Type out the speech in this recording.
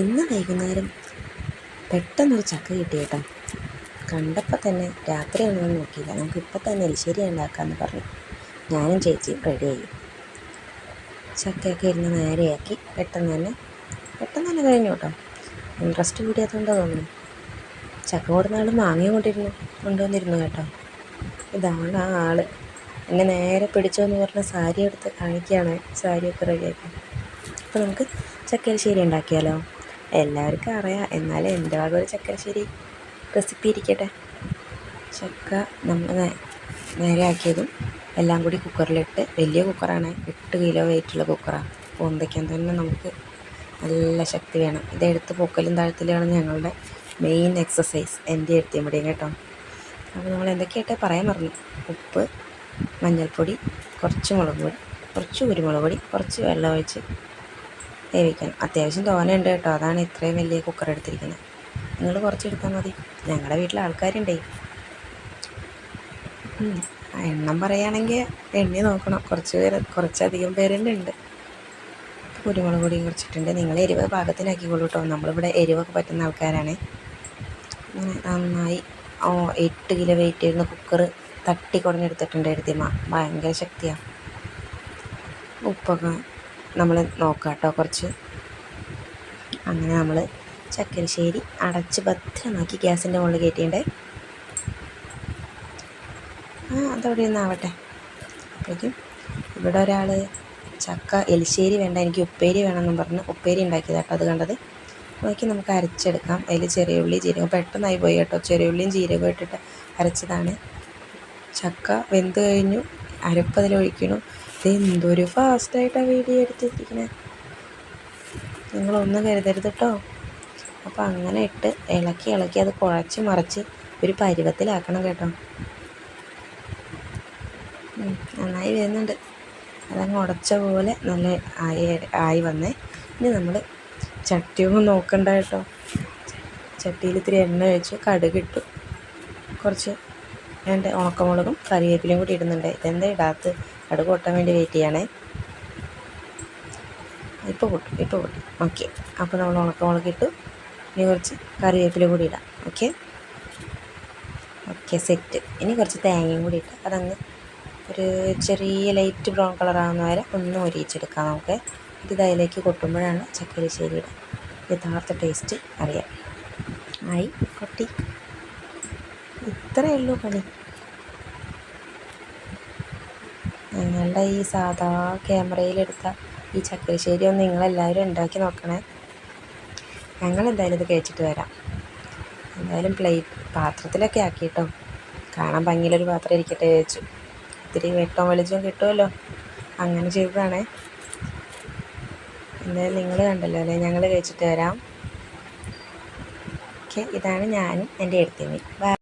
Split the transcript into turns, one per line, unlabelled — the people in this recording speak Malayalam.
ഇന്ന് വൈകുന്നേരം പെട്ടെന്നൊരു ചക്ക കിട്ടി കേട്ടോ. കണ്ടപ്പോൾ തന്നെ രാത്രി ഒന്നും നോക്കിയില്ല. നമുക്ക് ഇപ്പം തന്നെ എലിശ്ശേരി ഉണ്ടാക്കാമെന്ന് പറഞ്ഞു. ഞാനും ചേച്ചിയും റെഡിയായി ചക്കയൊക്കെ ഇരുന്ന് നേരെയാക്കി പെട്ടെന്ന് തന്നെ പെട്ടെന്ന് തന്നെ കഴിഞ്ഞു കേട്ടോ. ഇൻട്രസ്റ്റ് കൂടിയതുകൊണ്ടോ തോന്നുന്നു. ചക്ക കൊടുന്ന ആൾ മാങ്ങ കൊണ്ടിരുന്നു കൊണ്ടുവന്നിരുന്നു കേട്ടോ. ഇതാണ് ആ ആൾ എന്നെ നേരെ പിടിച്ചോ എന്ന് പറഞ്ഞ സാരി എടുത്ത് കാണിക്കുകയാണ്. സാരിയൊക്കെ റെഡിയാക്കി അപ്പോൾ നമുക്ക് ചക്കയിൽ ശരി ഉണ്ടാക്കിയാലോ? എല്ലാവർക്കും അറിയാം. എന്നാലും എന്റെ വക ഒരു ചക്കരശ്ശേരി റെസിപ്പി ഇരിക്കട്ടെ. ചക്ക നമ്മൾ നേരെ ആക്കിയതും എല്ലാം കൂടി കുക്കറിലിട്ട് വലിയ കുക്കറാണ്. എട്ട് കിലോ വെയിറ്റുള്ള കുക്കറാണ്. പൊന്തയ്ക്കാൻ തന്നെ നമുക്ക് നല്ല ശക്തി വേണം. ഇതെടുത്ത് പൊക്കലും താഴ്ത്തലുമാണ് ഞങ്ങളുടെ മെയിൻ എക്സസൈസ് എന്റെ എടുത്തിയുമ്പടിയും കേട്ടോ. അപ്പോൾ നമ്മൾ എന്തൊക്കെയായിട്ടേ പറയാൻ പറഞ്ഞു? ഉപ്പ് മഞ്ഞൾപ്പൊടി കുറച്ച് മുളക് പൊടി കുറച്ച് കുരുമുളക് പൊടി കുറച്ച് വെള്ളം ഒഴിച്ച് വേവിക്കണം അത്യാവശ്യം തോന ഉണ്ട് കേട്ടോ. അതാണ് ഇത്രയും വലിയ കുക്കർ എടുത്തിരിക്കുന്നത്. നിങ്ങൾ കുറച്ച് എടുത്താൽ മതി. ഞങ്ങളുടെ വീട്ടിൽ ആൾക്കാരുണ്ടേ. എണ്ണം പറയുകയാണെങ്കിൽ എണ്ണി നോക്കണം. കുറച്ച് പേര് കുറച്ചധികം പേരെന്നെ ഉണ്ട്. കുരുമുളക് പൊടിയും കുറച്ചിട്ടുണ്ട്. നിങ്ങൾ എരിവ് പാകത്തിനാക്കിക്കോളൂ കേട്ടോ. നമ്മളിവിടെ എരിവൊക്കെ പറ്റുന്ന ആൾക്കാരാണ്. നന്നായി. ഓ എട്ട് കിലോ വെയിറ്റ് ചെയ്യുന്ന കുക്കർ തട്ടി കുടഞ്ഞെടുത്തിട്ടുണ്ട് എടുത്തിമ്മ ഭയങ്കര ശക്തിയാണ് ഉപ്പൊക്കെ നമ്മൾ നോക്കാം കേട്ടോ കുറച്ച്. അങ്ങനെ നമ്മൾ ചക്കരശ്ശേരി അടച്ച് ഭദ്രമാക്കി ഗ്യാസിന്റെ മുകളിൽ കയറ്റിയിട്ടേ ആ അതവിടെ നിന്നാവട്ടെ അപ്പോഴേക്കും ഇവിടെ ഒരാൾ ചക്ക എലിശ്ശേരി വേണ്ട എനിക്ക് ഉപ്പേരി വേണമെന്നും പറഞ്ഞ് ഉപ്പേരി ഉണ്ടാക്കിയത് കേട്ടോ അത് കണ്ടത്. നോക്കി നമുക്ക് അരച്ചെടുക്കാം. അതിൽ ചെറിയ ഉള്ളി ജീരകം പെട്ടെന്നായി പോയി കേട്ടോ. ചെറിയ ഉള്ളിയും ജീരകവും ഇട്ടിട്ട് അരച്ചതാണ്. ചക്ക വെന്ത് കഴിഞ്ഞു. അരപ്പതിൽ ഒഴിക്കണു ഇത് എന്തൊരു ഫാസ്റ്റായിട്ടാണ് വീഡിയോ എടുത്തിരിക്കണേ. നിങ്ങളൊന്നും കരുതരുത് കേട്ടോ അപ്പോൾ അങ്ങനെ ഇട്ട് ഇളക്കി ഇളക്കി അത് കുഴച്ച് മറിച്ച് ഒരു പരുവത്തിലാക്കണം കേട്ടോ. നന്നായി വരുന്നുണ്ട് അതങ്ങ് ഉടച്ച പോലെ നല്ല ആയി ആയി വന്നേ. ഇനി നമ്മൾ ചട്ടിയൊന്നും നോക്കണ്ട കേട്ടോ. ചട്ടിയിൽ ഇത്തിരി എണ്ണ ഒഴിച്ച് കടുകിട്ടു കുറച്ച് രണ്ട് ഉണക്കമുളകും കറിവേപ്പിലയും കൂടി ഇടുന്നുണ്ട്. ഇതെന്താ ഇടാത്ത കടുക് പൊട്ടാൻ വേണ്ടി വെയിറ്റ് ചെയ്യണേ. ഇപ്പോൾ പൊട്ടും ഇപ്പോൾ പൊട്ടി. ഓക്കെ അപ്പോൾ നമ്മൾ ഉണക്കമുളക് ഇട്ടു. ഇനി കുറച്ച് കറിവേപ്പില കൂടി ഇടാം. ഓക്കെ ഓക്കെ സെറ്റ് ഇനി കുറച്ച് തേങ്ങയും കൂടി ഇട്ട് അതങ്ങ് ഒരു ചെറിയ ലൈറ്റ് ബ്രൗൺ കളറാകുന്ന വരെ ഒന്ന് ഒരിയിച്ചെടുക്കാം നമുക്ക്. ഇത് ഇതിലേക്ക് കൊട്ടുമ്പോഴാണ് ചക്കരശ്ശേരിയുടെ യഥാർത്ഥ ടേസ്റ്റ് അറിയാം ആയി കൊട്ടി. ഇത്രയേ ഉള്ളൂ പണി. ഞങ്ങളുടെ ഈ സാധാ ക്യാമറയിലെടുത്ത ഈ ചക്കരശ്ശേരി ഒന്ന് നിങ്ങളെല്ലാവരും ഉണ്ടാക്കി നോക്കണേ. ഞങ്ങൾ എന്തായാലും ഇത് കഴിച്ചിട്ട് വരാം. എന്തായാലും പ്ലേറ്റ് പാത്രത്തിലൊക്കെ ആക്കി കേട്ടോ കാണാൻ ഭംഗിയിലൊരു പാത്രം ഇരിക്കട്ടെ ചോദിച്ചു ഇത്തിരി വെട്ടവും വെളിച്ചവും കിട്ടുമല്ലോ. അങ്ങനെ ചെയ്തതാണേ. എന്തായാലും നിങ്ങൾ കണ്ടല്ലോ അല്ലേ? ഞങ്ങൾ കഴിച്ചിട്ട് വരാം. ഓക്കെ ഇതാണ് ഞാനും എന്റെ ബൈ